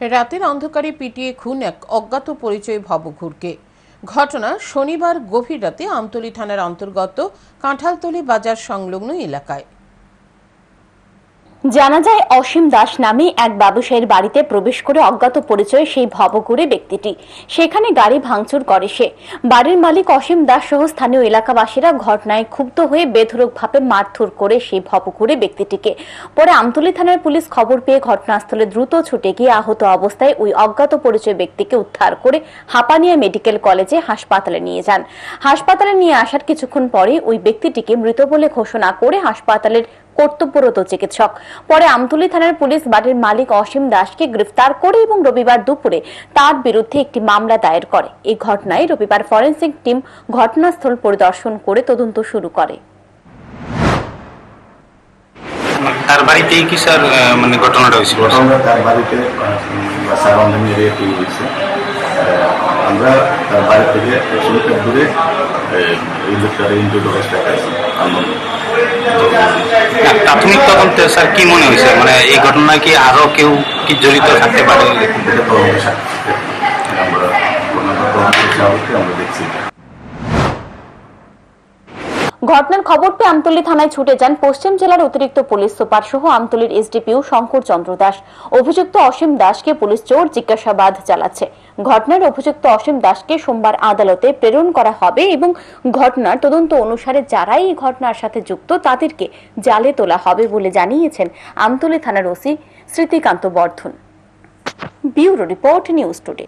রাতের অন্ধকারে পিটিয়ে খুন এক অজ্ঞাত পরিচয় ভবঘুরকে। ঘটনা শনিবার গভীর রাতে আমতলী থানার অন্তর্গত কাঁঠালতলি বাজার সংলগ্ন এলাকায়। জানা যায়, অসীম দাস নামে এক ব্যবসায়ীর বাড়িতে প্রবেশ করে অজ্ঞাত পরিচয় সেই ভবঘুরে ব্যক্তিটি। সেখানে গাড়ি ভাঙচুর করে সে। বাড়ির মালিক অসীম দাস সহ স্থানীয় এলাকাবাসীরা ঘটনায় ক্ষুব্ধ হয়ে বেধরকভাবে মারধর করে সেই ভবঘুরে ব্যক্তিটিকে। পরে আমতলী থানার পুলিশ খবর পেয়ে ঘটনাস্থলে দ্রুত ছুটে গিয়ে আহত অবস্থায় ওই অজ্ঞাত পরিচয় ব্যক্তিকে উদ্ধার করে হাপানিয়া মেডিকেল কলেজে হাসপাতালে নিয়ে যান। হাসপাতালে নিয়ে আসার কিছুক্ষণ পরে ওই ব্যক্তিটিকে মৃত বলে ঘোষণা করে হাসপাতালের কর্তব্যরত চিকিৎসক। পরে আমতলী থানার পুলিশ বাড়ির মালিক অসীম দাসকে গ্রেফতার করে এবং রবিবার দুপুরে তার বিরুদ্ধে একটি মামলা দায়ের করে। এই ঘটনায় রবিবার ফরেন্সিক টিম ঘটনাস্থল পরিদর্শন করে তদন্ত শুরু করে। তার বাড়িতেই কি স্যার মানে ঘটনাটা হয়েছিল? ঘটনা তার বাড়িতে সারাউন্ডিং হয়েছে। আমরা তার বাড়ি থেকে দূরে এই লোকটার ইন্ডিয়ান হসপিটাল প্রাথমিক তদন্তে স্যার কি মনে হয়েছে? মানে এই ঘটনায় কি আরও কেউ কি জড়িত থাকতে পারে? আমরা দেখছি। ঘটনার খবর পেয়ে আমতলী থানায় ছুটে যান পশ্চিম জেলার অতিরিক্ত পুলিশ সুপার সহ আমতলীর এসডিপিও শঙ্কর চন্দ্র দাস। অভিযুক্ত অসীম দাসকে পুলিশ জোর জিজ্ঞাসাবাদ চালাচ্ছে। ঘটনার অভিযুক্ত অসীম দাসকে সোমবার আদালতে প্রেরণ করা হবে এবং ঘটনার তদন্ত অনুসারে যারাই এই ঘটনার সাথে যুক্ত তাদেরকে জালে তোলা হবে বলে জানিয়েছেন আমতলী থানার OC Smritikanta Bardhan. Bureau report news today.